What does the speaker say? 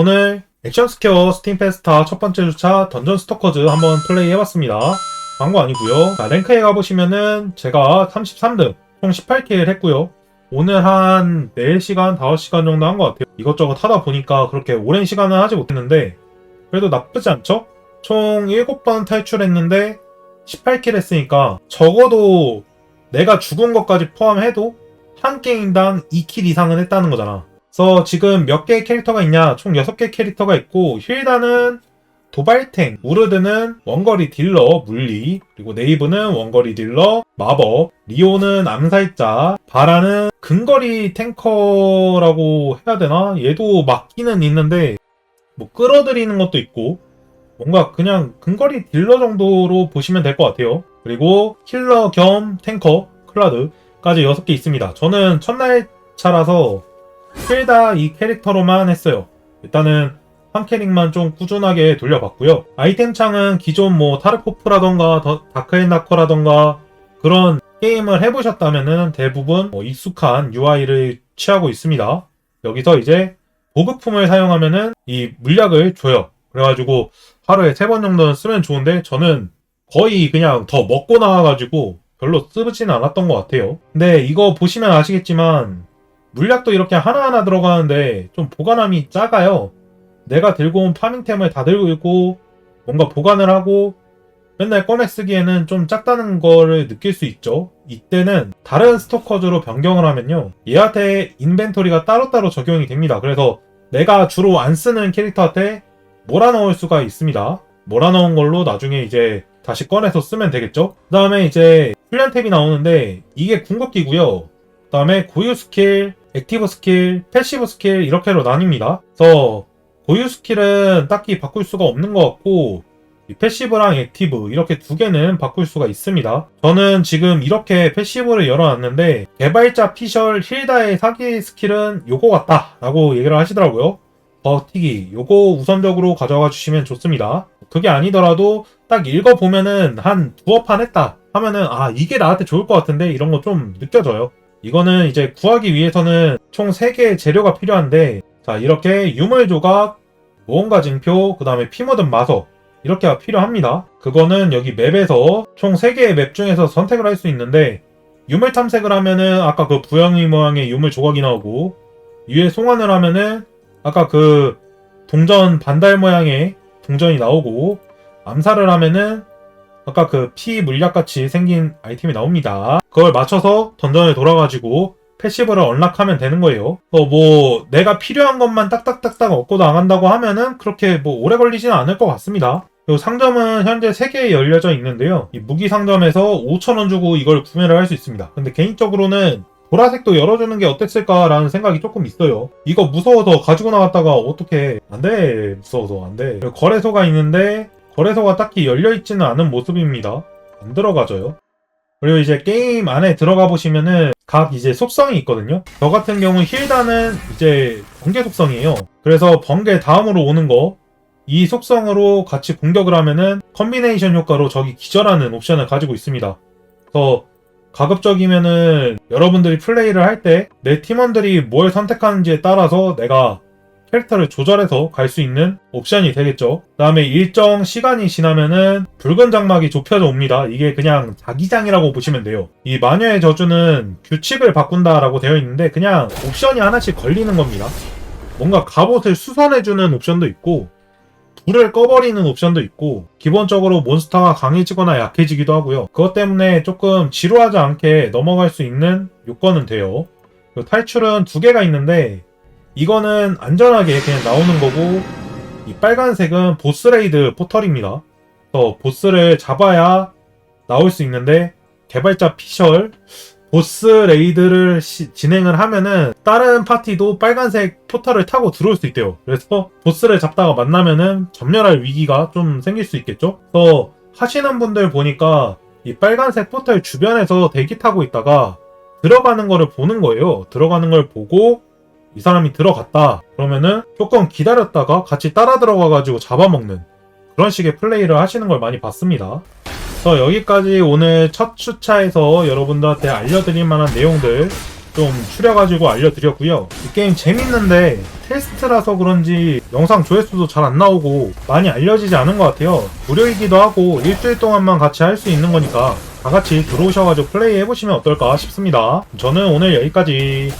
오늘 액션 스퀘어 스팀 페스타 첫 번째 주차 던전 스토커즈 한번 플레이 해봤습니다. 광고 아니고요. 자, 랭크에 가보시면은 제가 33등, 총 18킬 했고요. 오늘 한 4시간, 5시간 정도 한 것 같아요. 이것저것 하다 보니까 그렇게 오랜 시간은 하지 못했는데 그래도 나쁘지 않죠? 총 7번 탈출했는데 18킬 했으니까 적어도 내가 죽은 것까지 포함해도 한 게임당 2킬 이상은 했다는 거잖아. 그래서 지금 몇 개의 캐릭터가 있냐? 총 6개 캐릭터가 있고 힐다는 도발탱, 우르드는 원거리 딜러, 물리, 그리고 네이브는 원거리 딜러, 마법, 리오는 암살자, 바라는 근거리 탱커라고 해야 되나? 얘도 막기는 있는데 뭐 끌어들이는 것도 있고 뭔가 그냥 근거리 딜러 정도로 보시면 될 것 같아요. 그리고 힐러 겸 탱커, 클라드까지 6개 있습니다. 저는 첫날 차라서 힐다 이 캐릭터로만 했어요. 일단은 한 캐릭만 좀 꾸준하게 돌려봤고요. 아이템 창은 기존 뭐 타르코프라던가 더- 다크앤다커라던가 그런 게임을 해보셨다면은 대부분 뭐 익숙한 UI를 취하고 있습니다. 여기서 이제 보급품을 사용하면은 이 물약을 줘요. 그래가지고 하루에 세 번 정도는 쓰면 좋은데 저는 거의 그냥 더 먹고 나와가지고 별로 쓰지는 않았던 것 같아요. 근데 이거 보시면 아시겠지만 물약도 이렇게 하나하나 들어가는데 좀 보관함이 작아요. 내가 들고 온 파밍템을 다 들고 있고 뭔가 보관을 하고 맨날 꺼내 쓰기에는 좀 작다는 거를 느낄 수 있죠. 이때는 다른 스토커즈로 변경을 하면요. 얘한테 인벤토리가 따로따로 적용이 됩니다. 그래서 내가 주로 안 쓰는 캐릭터한테 몰아넣을 수가 있습니다. 몰아넣은 걸로 나중에 이제 다시 꺼내서 쓰면 되겠죠. 그 다음에 이제 훈련 탭이 나오는데 이게 궁극기고요. 그 다음에 고유 스킬, 액티브 스킬, 패시브 스킬 이렇게로 나뉩니다. 그래서 고유 스킬은 딱히 바꿀 수가 없는 것 같고 이 패시브랑 액티브 이렇게 두 개는 바꿀 수가 있습니다. 저는 지금 이렇게 패시브를 열어놨는데 개발자 피셜 힐다의 사기 스킬은 요거 같다 라고 얘기를 하시더라고요. 버티기 요거 우선적으로 가져가 주시면 좋습니다. 그게 아니더라도 딱 읽어보면은 한 두어 판 했다 하면은 아 이게 나한테 좋을 것 같은데 이런 거 좀 느껴져요. 이거는 이제 구하기 위해서는 총 3개의 재료가 필요한데 자 이렇게 유물 조각, 무언가 징표, 그 다음에 피 묻은 마석 이렇게가 필요합니다. 그거는 여기 맵에서 총 3개의 맵 중에서 선택을 할 수 있는데 유물 탐색을 하면은 아까 그 부영이 모양의 유물 조각이 나오고 위에 송환을 하면은 아까 그 동전 반달 모양의 동전이 나오고 암살을 하면은 아까 그 피 물약 같이 생긴 아이템이 나옵니다. 그걸 맞춰서 던전에 돌아가지고 패시브를 언락하면 되는 거예요. 어, 뭐 내가 필요한 것만 딱딱딱딱 얻고 나간다고 하면은 그렇게 뭐 오래 걸리지는 않을 것 같습니다. 그리고 상점은 현재 3개 열려져 있는데요. 이 무기 상점에서 5,000원 주고 이걸 구매를 할 수 있습니다. 근데 개인적으로는 보라색도 열어주는 게 어땠을까라는 생각이 조금 있어요. 이거 무서워서 가지고 나갔다가 어떻게 안 돼. 무서워서 안 돼. 거래소가 있는데 거래소가 딱히 열려있지는 않은 모습입니다. 안 들어가져요. 그리고 이제 게임 안에 들어가 보시면은 각 이제 속성이 있거든요. 저 같은 경우 힐다는 이제 번개 속성이에요. 그래서 번개 다음으로 오는 거 이 속성으로 같이 공격을 하면은 컨비네이션 효과로 적이 기절하는 옵션을 가지고 있습니다. 그래서 가급적이면은 여러분들이 플레이를 할 때 내 팀원들이 뭘 선택하는지에 따라서 내가 캐릭터를 조절해서 갈 수 있는 옵션이 되겠죠. 그 다음에 일정 시간이 지나면은 붉은 장막이 좁혀져 옵니다. 이게 그냥 자기장이라고 보시면 돼요. 이 마녀의 저주는 규칙을 바꾼다라고 되어 있는데 그냥 옵션이 하나씩 걸리는 겁니다. 뭔가 갑옷을 수선해주는 옵션도 있고 불을 꺼버리는 옵션도 있고 기본적으로 몬스터가 강해지거나 약해지기도 하고요. 그것 때문에 조금 지루하지 않게 넘어갈 수 있는 요건은 돼요. 탈출은 두 개가 있는데 이거는 안전하게 그냥 나오는 거고 이 빨간색은 보스레이드 포털입니다. 그래서 보스를 잡아야 나올 수 있는데 개발자 피셜 보스 레이드를 시- 진행을 하면은 다른 파티도 빨간색 포털을 타고 들어올 수 있대요. 그래서 보스를 잡다가 만나면은 점멸할 위기가 좀 생길 수 있겠죠. 그래서 하시는 분들 보니까 이 빨간색 포털 주변에서 대기 타고 있다가 들어가는 거를 보는 거예요. 들어가는 걸 보고 이 사람이 들어갔다. 그러면은 조금 기다렸다가 같이 따라 들어가가지고 잡아먹는 그런 식의 플레이를 하시는 걸 많이 봤습니다. 그래서 여기까지 오늘 첫 주차에서 여러분들한테 알려드릴 만한 내용들 좀 추려가지고 알려드렸고요. 이 게임 재밌는데 테스트라서 그런지 영상 조회수도 잘 안 나오고 많이 알려지지 않은 것 같아요. 무료이기도 하고 일주일 동안만 같이 할 수 있는 거니까 다 같이 들어오셔가지고 플레이 해보시면 어떨까 싶습니다. 저는 오늘 여기까지